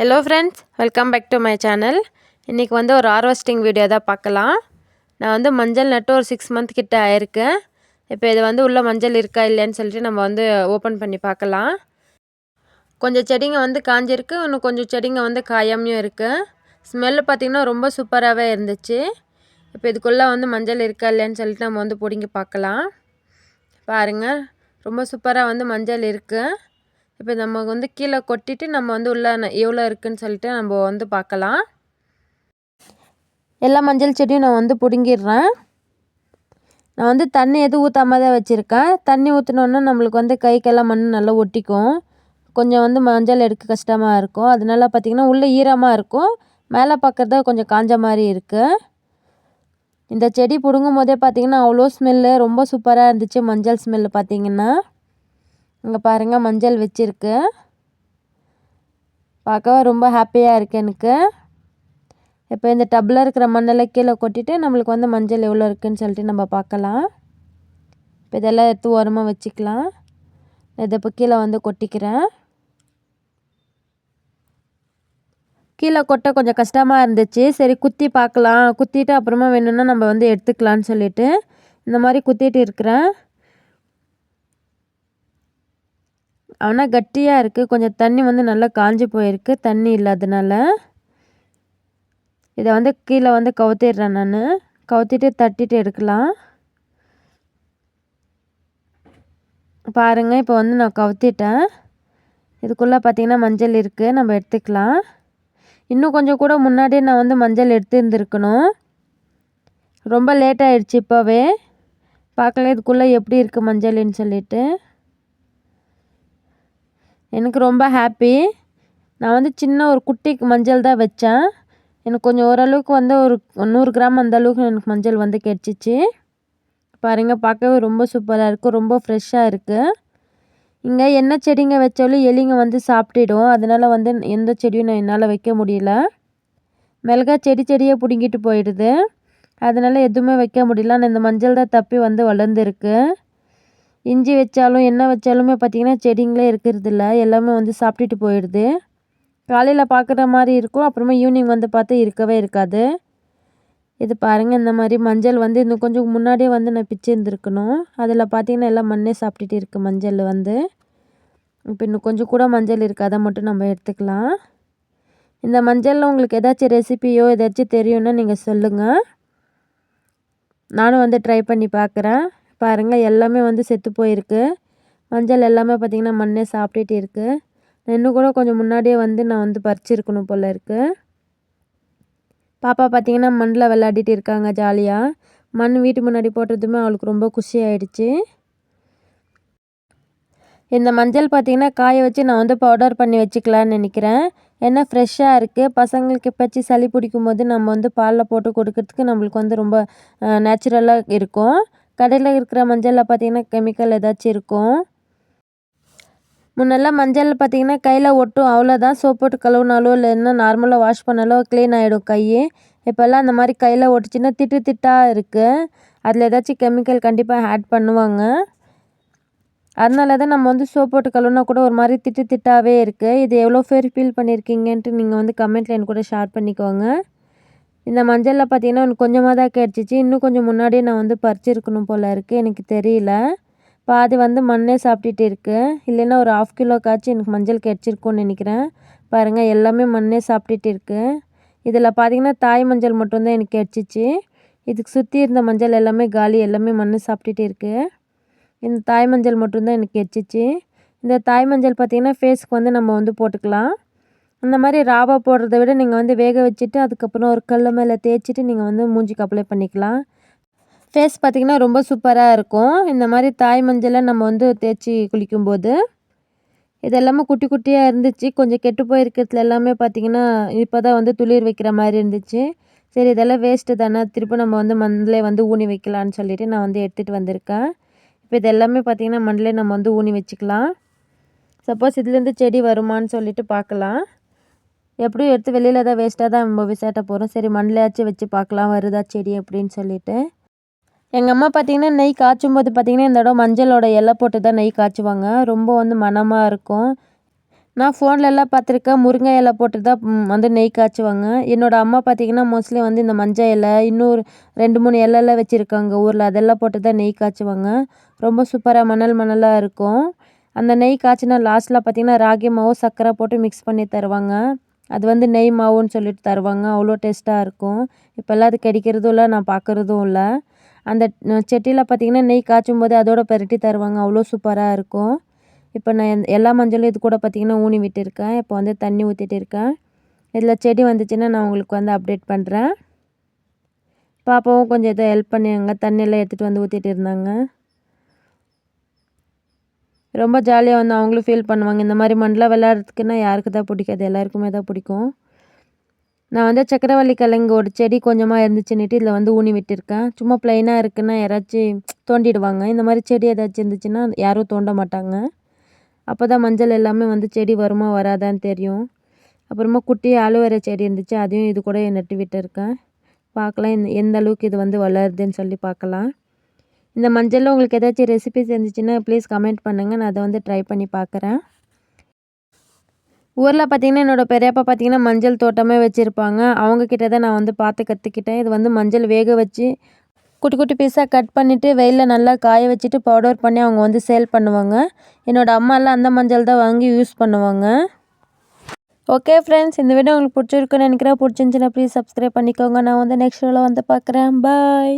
Hello friends welcome back to my channel இன்றைக்கி வந்து ஒரு ஹார்வெஸ்டிங் வீடியோ தான் பார்க்கலாம். நான் வந்து மஞ்சள் நட்டு ஒரு சிக்ஸ் மந்த் கிட்ட ஆயிருக்கேன். இப்போ இது வந்து உள்ள மஞ்சள் இருக்கா இல்லைன்னு சொல்லிட்டு நம்ம வந்து ஓப்பன் பண்ணி பார்க்கலாம். கொஞ்சம் செடிங்க வந்து காஞ்சிருக்கு இன்னும் கொஞ்சம் செடிங்க வந்து காயாமையும் இருக்குது ஸ்மெல்லு பார்த்திங்கன்னா ரொம்ப சூப்பராகவே இருந்துச்சு. இப்போ இதுக்குள்ளே வந்து மஞ்சள் இருக்கா இல்லைன்னு சொல்லிட்டு நம்ம வந்து பிடுங்கி பார்க்கலாம். பாருங்கள் ரொம்ப சூப்பராக வந்து மஞ்சள் இருக்குது இப்போ நம்ம வந்து கீழே கொட்டிட்டு நம்ம வந்து உள்ள எவ்வளோ இருக்குதுன்னு சொல்லிட்டு நம்ம வந்து பார்க்கலாம். எல்லா மஞ்சள் செடியும் நான் வந்து பிடுங்கிடுறேன். நான் வந்து தண்ணி எதுவும் ஊற்றாம தான் வச்சுருக்கேன். தண்ணி ஊற்றினோன்னா நம்மளுக்கு வந்து கைக்கெல்லாம் மண் நல்லா ஒட்டிக்கும். கொஞ்சம் வந்து மஞ்சள் எடுக்க கஷ்டமாக இருக்கும். அதனால பார்த்திங்கன்னா உள்ளே ஈரமாக இருக்கும். மேலே பார்க்குறத கொஞ்சம் காஞ்ச மாதிரி இருக்குது இந்த செடி பிடுங்கும் போதே பார்த்திங்கன்னா அவ்வளோ ஸ்மெல்லு ரொம்ப சூப்பராக இருந்துச்சு மஞ்சள் ஸ்மெல்லு பார்த்திங்கன்னா. இங்கே பாருங்கள் மஞ்சள் வச்சுருக்கு. பார்க்கவே ரொம்ப ஹாப்பியாக இருக்குது எனக்கு. இப்போ இந்த டப்பில் இருக்கிற மண்ணெல்லாம் கீழே கொட்டிட்டு நம்மளுக்கு வந்து மஞ்சள் எவ்வளோ இருக்குதுன்னு சொல்லிட்டு நம்ம பார்க்கலாம். இப்போ இதெல்லாம் எடுத்து ஓரமாக வச்சுக்கலாம். இதை இப்போ கீழே வந்து கொட்டிக்கிறேன். கீழே கொட்ட கொஞ்சம் கஷ்டமாக இருந்துச்சு. சரி குத்தி பார்க்கலாம். குத்திட்டு அப்புறமா வேணும்னா நம்ம வந்து எடுத்துக்கலான்னு சொல்லிட்டு இந்த மாதிரி குத்திட்டு இருக்கிறேன். ஆனால் கட்டியாக இருக்குது கொஞ்சம் தண்ணி வந்து நல்லா காஞ்சி போயிருக்கு. தண்ணி இல்லாதனால இதை வந்து கீழே வந்து கவுத்திடுறேன் நான். கவுத்திட்டு தட்டிட்டு எடுக்கலாம். பாருங்கள் இப்போ வந்து நான் கவுத்திட்டேன். இதுக்குள்ளே பார்த்திங்கன்னா மஞ்சள் இருக்குது நம்ம எடுத்துக்கலாம். இன்னும் கொஞ்சம் கூட முன்னாடியே நான் வந்து மஞ்சள் எடுத்துருந்துருக்கணும் ரொம்ப லேட் ஆகிடுச்சு இப்போவே. பார்க்கல இதுக்குள்ளே எப்படி இருக்குது மஞ்சள்னு சொல்லிவிட்டு எனக்கு ரொம்ப ஹாப்பி நான் வந்து சின்ன ஒரு குட்டி மஞ்சள் தான் வச்சேன். எனக்கு கொஞ்சம் ஓரளவுக்கு வந்து ஒரு நூறு கிராம் அந்த அளவுக்கு எனக்கு மஞ்சள் வந்து கிடச்சிச்சு. பாருங்கள் பார்க்கவே ரொம்ப சூப்பராக இருக்குது ரொம்ப ஃப்ரெஷ்ஷாக இருக்குது இங்கே என்ன செடிங்க வச்சாலும் எலிங்க வந்து சாப்பிட்டுடும். அதனால் வந்து எந்த செடியும் நான் என்னால் வைக்க முடியல. மிளகா செடி செடியே பிடுங்கிட்டு போயிடுது. அதனால் எதுவுமே வைக்க முடியல. ஆனால் இந்த மஞ்சள் தான் தப்பி வந்து வளர்ந்துருக்கு. இஞ்சி வச்சாலும் என்ன வச்சாலுமே பார்த்திங்கன்னா செடிங்களே இருக்கிறதில்ல. எல்லாமே வந்து சாப்பிட்டுட்டு போயிடுது. காலையில் பார்க்குற மாதிரி இருக்கும். அப்புறமா ஈவினிங் வந்து பார்த்து இருக்கவே இருக்காது. இது பாருங்கள் இந்த மாதிரி மஞ்சள் வந்து இன்னும் கொஞ்சம் முன்னாடியே வந்து நான் பிச்சுருந்துருக்கணும் அதில் பார்த்திங்கன்னா எல்லாம் மண்ணே சாப்பிட்டுட்டு இருக்குது மஞ்சள் வந்து. இப்போ இன்னும் கொஞ்சம் கூட மஞ்சள் இருக்குது அதை மட்டும் நம்ம எடுத்துக்கலாம். இந்த மஞ்சளில் உங்களுக்கு ஏதாச்சும் ரெசிபியோ ஏதாச்சும் தெரியும்னா நீங்கள் சொல்லுங்கள் நானும் வந்து ட்ரை பண்ணி பார்க்குறேன் பாருங்கள் எல்லாமே வந்து செத்து போயிருக்கு. மஞ்சள் எல்லாமே பார்த்திங்கன்னா மண்ணே சாப்பிட்டுட்டு இருக்குது இன்னும் கூட கொஞ்சம் முன்னாடியே வந்து நான் வந்து பறிச்சிருக்கணும் போல் இருக்குது பாப்பா பார்த்திங்கன்னா மண்ணில் விளையாடிட்டு இருக்காங்க ஜாலியாக மண் வீட்டு முன்னாடி போட்டதுமே அவளுக்கு ரொம்ப குஷி ஆகிடுச்சு இந்த மஞ்சள் பார்த்திங்கன்னா காய வச்சு நான் வந்து பவுடர் பண்ணி வச்சுக்கலான்னு நினைக்கிறேன். ஏன்னா ஃப்ரெஷ்ஷாக இருக்குது பசங்களுக்கு எப்போச்சு சளி பிடிக்கும் போது நம்ம வந்து பாலில் போட்டு கொடுக்கறதுக்கு நம்மளுக்கு வந்து ரொம்ப நேச்சுரலாக இருக்கும். கடையில் இருக்கிற மஞ்சளில் பார்த்திங்கன்னா கெமிக்கல் ஏதாச்சும் இருக்கும். முன்னெல்லாம் மஞ்சள் பார்த்திங்கன்னா கையில் ஒட்டும் அவ்வளோதான் சோப் போட்டு கழுவுனாலோ இல்லைன்னா நார்மலாக வாஷ் பண்ணாலோ க்ளீன் ஆகிடும் கை இப்போல்லாம் அந்த மாதிரி கையில் ஒட்டுச்சுன்னா திட்டு திட்டாக இருக்குது அதில் ஏதாச்சும் கெமிக்கல் கண்டிப்பாக ஆட் பண்ணுவாங்க. அதனால தான் நம்ம வந்து சோப் போட்டு கழுவுனா கூட ஒரு மாதிரி திட்டு திட்டாகவே இருக்குது இது எவ்வளோ பேர் ஃபீல் பண்ணியிருக்கீங்கன்ட்டு நீங்கள் வந்து கமெண்ட்டில் என் கூட ஷேர் பண்ணிக்கோங்க. இந்த மஞ்சளில் பார்த்தீங்கன்னா எனக்கு கொஞ்சமாக தான் கிடச்சிச்சு இன்னும் கொஞ்சம் முன்னாடியே நான் வந்து பறிச்சிருக்கணும் போல் இருக்குது எனக்கு தெரியல. பாதி வந்து மண்ணே சாப்பிட்டுட்டு இருக்குது இல்லைன்னா ஒரு ஆஃப் கிலோ காய்ச்சி எனக்கு மஞ்சள் கிடச்சிருக்கும்னு நினைக்கிறேன். பாருங்கள் எல்லாமே மண்ணே சாப்பிட்டுட்டு இருக்குது இதில் பார்த்திங்கன்னா தாய் மஞ்சள் மட்டும்தான் எனக்கு கிடச்சிச்சு இதுக்கு சுற்றி இருந்த மஞ்சள் எல்லாமே காலி எல்லாமே மண் சாப்பிட்டுட்டு இருக்குது இந்த தாய் மஞ்சள் மட்டும்தான் எனக்கு கிடச்சிச்சு இந்த தாய் மஞ்சள் பார்த்திங்கன்னா ஃபேஸ்க்கு வந்து நம்ம வந்து போட்டுக்கலாம். அந்த மாதிரி ராவா போடுறத விட நீங்கள் வந்து வேக வச்சுட்டு அதுக்கப்புறம் ஒரு கல் மேலே தேய்ச்சிட்டு நீங்கள் வந்து மூஞ்சிக்கு அப்ளை பண்ணிக்கலாம். ஃபேஸ் பார்த்திங்கன்னா ரொம்ப சூப்பராக இருக்கும். இந்த மாதிரி தாய் மஞ்சளை நம்ம வந்து தேய்ச்சி குளிக்கும்போது. இது எல்லாமே குட்டி குட்டியாக இருந்துச்சு. கொஞ்சம் கெட்டு போயிருக்கிறதுல எல்லாமே பார்த்திங்கன்னா இப்போ தான் வந்து துளிர் வைக்கிற மாதிரி இருந்துச்சு. சரி இதெல்லாம் வேஸ்ட்டு தானே. திருப்பி நம்ம வந்து மண்ணிலே வந்து ஊனி வைக்கலான்னு சொல்லிவிட்டு நான் வந்து எடுத்துகிட்டு வந்திருக்கேன். இப்போ இது எல்லாமே பார்த்திங்கன்னா மண்ணிலே நம்ம வந்து ஊனி வச்சுக்கலாம். சப்போஸ் இதுலேருந்து செடி வருமானு சொல்லிட்டு பார்க்கலாம் எப்படியும் எடுத்து வெளியில் தான் வேஸ்ட்டாக தான் நம்ம விசாட்ட போகிறோம் சரி மண்ணிலையாச்சும் வச்சு பார்க்கலாம் வருதா செடி அப்படின்னு சொல்லிட்டு. எங்கள் அம்மா பார்த்திங்கன்னா நெய் காய்ச்சும் போது பார்த்திங்கன்னா இந்த இடம் மஞ்சளோட இலை போட்டு தான் நெய் காய்ச்சுவாங்க. ரொம்ப வந்து மணமாக இருக்கும். நான் ஃபோன்லலாம் பார்த்துருக்கேன். முருங்கை இலை போட்டு தான் வந்து நெய் காய்ச்சுவாங்க. என்னோடய அம்மா பார்த்திங்கன்னா மோஸ்ட்லி வந்து இந்த மஞ்சள் இலை இன்னும் ரெண்டு மூணு இலைலாம் வச்சுருக்காங்க. ஊரில் அதெல்லாம் போட்டு தான் நெய் காய்ச்சுவாங்க. ரொம்ப சூப்பராக மணல் மணலாக இருக்கும். அந்த நெய் காய்ச்சினா லாஸ்ட்டில் பார்த்திங்கன்னா ராகி மாவு சர்க்கரை போட்டு மிக்ஸ் பண்ணி தருவாங்க. அது வந்து நெய் மாவுன்னு சொல்லிட்டு தருவாங்க. அவ்வளோ டேஸ்ட்டாக இருக்கும். இப்போல்லாம் அது கிடைக்கிறதும் இல்லை நான் பார்க்குறதும் இல்லை. அந்த செட்டியில் பார்த்திங்கன்னா நெய் காய்ச்சும் போது அதோட பெரட்டி தருவாங்க. அவ்வளோ சூப்பராக இருக்கும். இப்போ நான் எல்லா மஞ்சளும் இது கூட பார்த்திங்கன்னா ஊனி விட்டுருக்கேன். இப்போ வந்து தண்ணி ஊற்றிட்டு இருக்கேன். இதில் செடி வந்துச்சுன்னா நான் உங்களுக்கு வந்து அப்டேட் பண்ணுறேன் பாப்பாவும் கொஞ்சம் ஏதோ ஹெல்ப் பண்ணியாங்க. தண்ணியெல்லாம் எடுத்துகிட்டு வந்து ஊற்றிட்டு இருந்தாங்க. ரொம்ப ஜாலியாக வந்து அவங்களும் ஃபீல் பண்ணுவாங்க. இந்த மாதிரி மண்ணில் விளையாடுறதுக்குன்னா யாருக்கு தான் பிடிக்காது? எல்லாருக்குமே தான் பிடிக்கும். நான் வந்து சக்கரவள்ளி கிழங்கு ஒரு செடி கொஞ்சமாக இருந்துச்சுன்னுட்டு இதில் வந்து ஊனி விட்டுருக்கேன். சும்மா ப்ளைனாக இருக்குன்னா யாராச்சும் தோண்டிடுவாங்க. இந்த மாதிரி செடி ஏதாச்சும் இருந்துச்சுன்னா யாரும் தோண்ட மாட்டாங்க. அப்போ தான் மஞ்சள் எல்லாமே வந்து செடி வருமா வராதான்னு தெரியும். அப்புறமா குட்டி ஆலோவேரா செடி இருந்துச்சு. அதையும் இது கூட நட்டு விட்டுருக்கேன். பார்க்கலாம். எந்த அளவுக்கு இது வந்து வளருதுன்னு சொல்லி பார்க்கலாம். இந்த மஞ்சளில் உங்களுக்கு ஏதாச்சும் ரெசிபிஸ் இருந்துச்சுன்னா ப்ளீஸ் கமெண்ட் பண்ணுங்கள் நான் அதை வந்து ட்ரை பண்ணி பார்க்குறேன் ஊரில் பார்த்தீங்கன்னா என்னோட பெரியப்பா பார்த்தீங்கன்னா மஞ்சள் தோட்டமே வச்சுருப்பாங்க. அவங்கக்கிட்ட தான் நான் வந்து பார்த்து கற்றுக்கிட்டேன் இது வந்து மஞ்சள் வேக வச்சு குட்டி குட்டி பீஸாக கட் பண்ணிவிட்டு வெயிலில் நல்லா காய வச்சுட்டு பவுடர் பண்ணி அவங்க வந்து சேல் பண்ணுவாங்க. என்னோட அம்மாலாம் அந்த மஞ்சள் தான் வாங்கி யூஸ் பண்ணுவாங்க. ஓகே ஃப்ரெண்ட்ஸ் இந்த வீடியோ உங்களுக்கு பிடிச்சிருக்குன்னு நினைக்கிறேன். பிடிச்சிருந்துச்சின்னா ப்ளீஸ் சப்ஸ்கிரைப் பண்ணிக்கோங்க. நான் வந்து நெக்ஸ்ட் வீடியோவில் வந்து பார்க்குறேன் பாய்